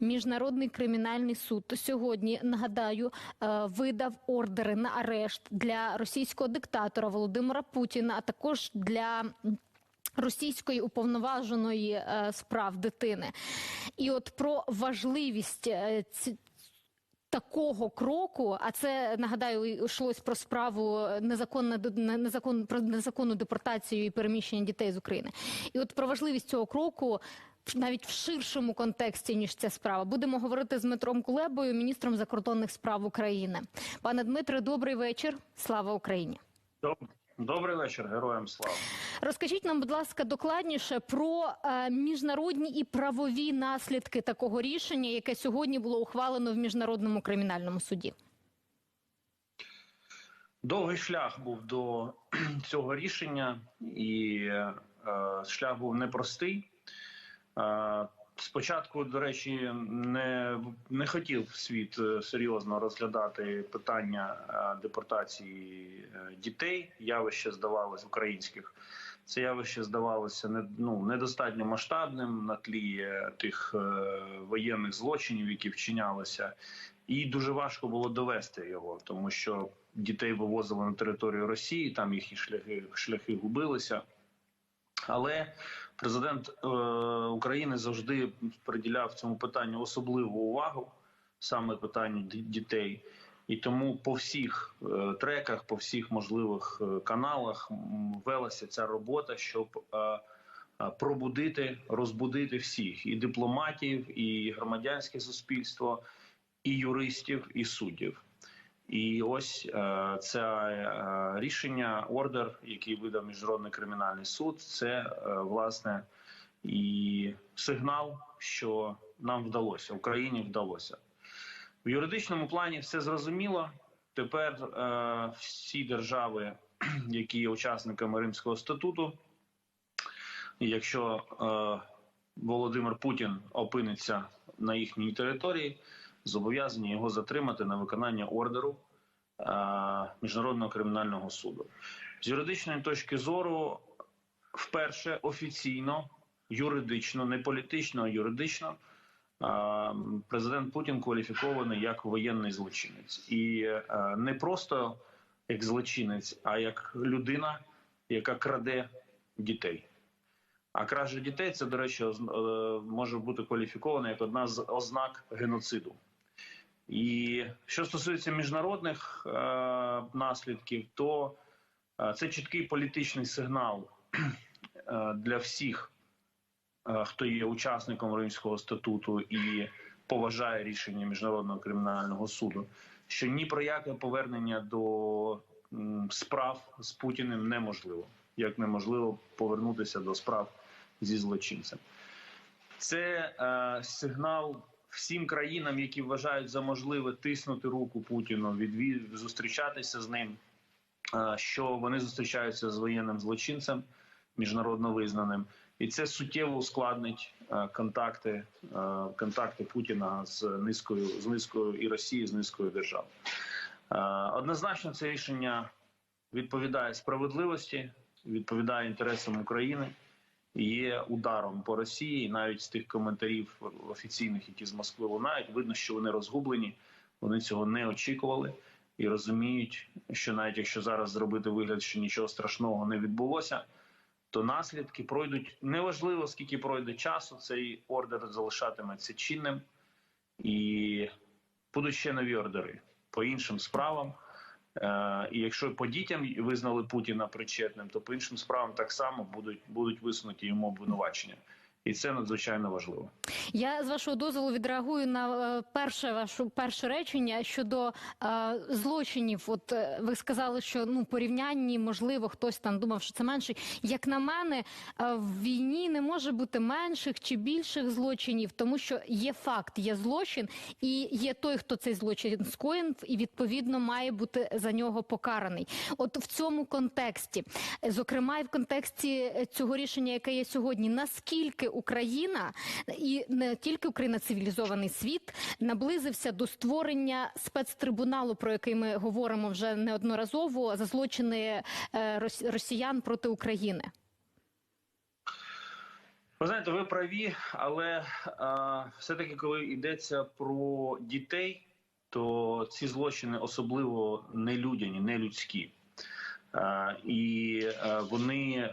міжнародний кримінальний суд сьогодні нагадаю е, видав ордери на арешт для російського диктатора Володимира Путіна, а також для російської уповноваженої е, справ дитини. І от про важливість е, такого кроку, а це нагадаю, йшлось про справу незаконна незакон про незаконну депортацію і переміщення дітей з України. І от про важливість цього кроку. Навіть в ширшому контексті ніж ця справа будемо говорити з Дмитром Кулебою, міністром закордонних справ України. Пане Дмитре, добрий вечір. Слава Україні. Доб- Добрий вечір, героям слава. Розкажіть нам, будь ласка, докладніше про е, міжнародні і правові наслідки такого рішення, яке сьогодні було ухвалено в міжнародному кримінальному суді. Довгий шлях був до цього рішення, і е, шлях був непростий. Спочатку, до речі, не, не хотів світ е, серйозно розглядати питання е, депортації е, дітей. Явище здавалось українських. Це явище здавалося не, ну, недостатньо масштабним на тлі тих воєнних злочинів, які вчинялися. І дуже важко було довести його, тому що дітей вивозили на територію Росії, там їхні шляхи шляхи губилися. Але президент е, України завжди приділяв цьому питанню особливу увагу, саме питанню дітей. І тому по всіх е, треках, по всіх можливих е, каналах велася ця робота, щоб пробудити, розбудити всіх і дипломатів, і громадянське суспільство, і юристів, і суддів. І ось е, це е, рішення, ордер, який видав міжнародний кримінальний суд, це е, власне і сигнал, що нам вдалося, Україні вдалося. В юридичному плані все зрозуміло. Тепер всі держави, які є учасниками Римського статуту, якщо Володимир Путін опиниться на їхній території, зобов'язані його затримати на виконання ордеру е, міжнародного кримінального суду. З юридичної точки зору, вперше офіційно, юридично, не політично, а юридично. е, Президент Путін кваліфікований як воєнний злочинець, і е, не просто як злочинець, а як людина, яка краде дітей. А кража дітей це, до речі, може бути кваліфікована як одна з ознак геноциду. І що стосується міжнародних е, наслідків, то е, це чіткий політичний сигнал е, для всіх, е, хто є учасником Римського статуту і поважає рішення міжнародного кримінального суду, що ні про яке повернення до справ з Путіним неможливо, як неможливо повернутися до справ зі злочинцем. Це е, сигнал всім країнам, які вважають за можливе тиснути руку Путіну, відвід зустрічатися з ним, е, що вони зустрічаються з воєнним злочинцем міжнародно визнаним, і це суттєво ускладнить е, контакти, е, контакти Путіна з низкою з низкою і Росії з низкою держав. Однозначно, це рішення відповідає справедливості, відповідає інтересам України є ударом по Росії. Навіть з тих коментарів офіційних, які з Москви лунають, видно, що вони розгублені. Вони цього не очікували і розуміють, що навіть якщо зараз зробити вигляд, що нічого страшного не відбулося, то наслідки пройдуть неважливо, скільки пройде часу. Цей ордер залишатиметься чинним, і будуть ще нові ордери по іншим справам. Е, І якщо по дітям визнали Путіна причетним, то по іншим справам так само будуть будуть висунуті йому обвинувачення, і це надзвичайно важливо. Я з вашого дозволу відреагую на е, перше вашу перше речення щодо е, злочинів. От е, ви сказали, що ну порівнянні, можливо, хтось там думав, що це менший. Як на мене, е, в війні не може бути менших чи більших злочинів, тому що є факт, є злочин, і є той, хто цей злочин скоїв, і відповідно має бути за нього покараний. От в цьому контексті, зокрема, і в контексті е, цього рішення, яке є сьогодні, наскільки Україна і не тільки Україна, цивілізований світ наблизився до створення спецтрибуналу, про який ми говоримо вже неодноразово за злочини е, росіян проти України. Ви знаєте, ви праві, але а, все-таки, коли йдеться про дітей, то ці злочини особливо нелюдяні, нелюдські. А, і а, вони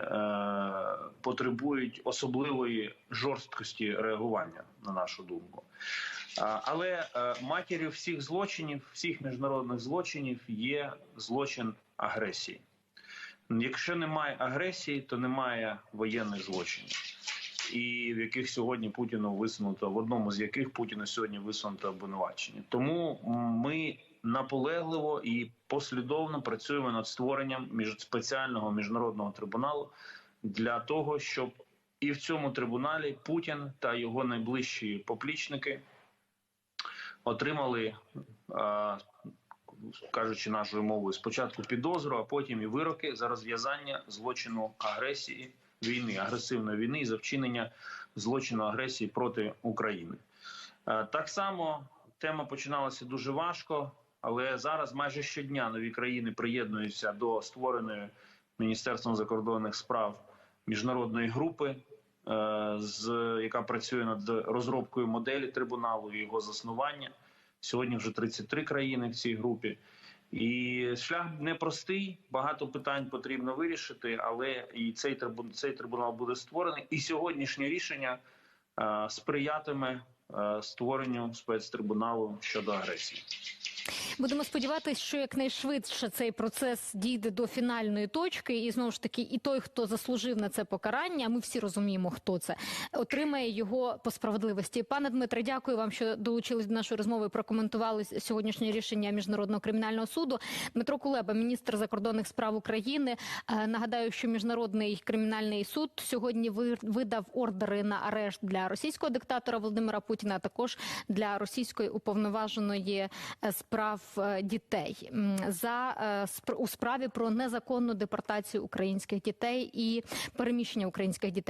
потребують особливої жорсткості реагування, на нашу думку. Але матір'ю всіх злочинів, всіх міжнародних злочинів є злочин агресії. Якщо немає агресії, то немає воєнних злочинів і в яких сьогодні Путіну висунуто в одному з яких Путіну сьогодні висунуто обвинувачення. Тому ми наполегливо і послідовно працюємо над створенням між спеціального міжнародного трибуналу для того, щоб і в цьому трибуналі Путін та його найближчі поплічники отримали. Кажучи нашою мовою, спочатку підозру, а потім і вироки за розв'язання злочину агресії війни, агресивної війни і за вчинення злочину агресії проти України. Е, Так само тема починалася дуже важко, але зараз майже щодня нові країни приєднуються до створеної Міністерством закордонних справ міжнародної групи, е, з яка працює над розробкою моделі трибуналу і його заснування. Сьогодні вже 33 країни в цій групі. І шлях непростий, багато питань потрібно вирішити, але і цей трибун, цей трибунал буде створений. І сьогоднішнє рішення е, сприятиме е, створенню спецтрибуналу щодо агресії. Будемо сподіватися, що якнайшвидше цей процес дійде до фінальної точки, і знову ж таки, і той, хто заслужив на це покарання, ми всі розуміємо, хто це отримає його по справедливості. Пане Дмитре, дякую вам, що долучились до нашої розмови. Прокоментували сьогоднішнє рішення міжнародного кримінального суду. Дмитро Кулеба, міністр закордонних справ України. Е, Нагадаю, що міжнародний кримінальний суд сьогодні видав ордери на арешт для російського диктатора Володимира Путіна, а також для російської уповноваженої е, справ дітей за е, у справі про незаконну депортацію українських дітей і переміщення українських дітей.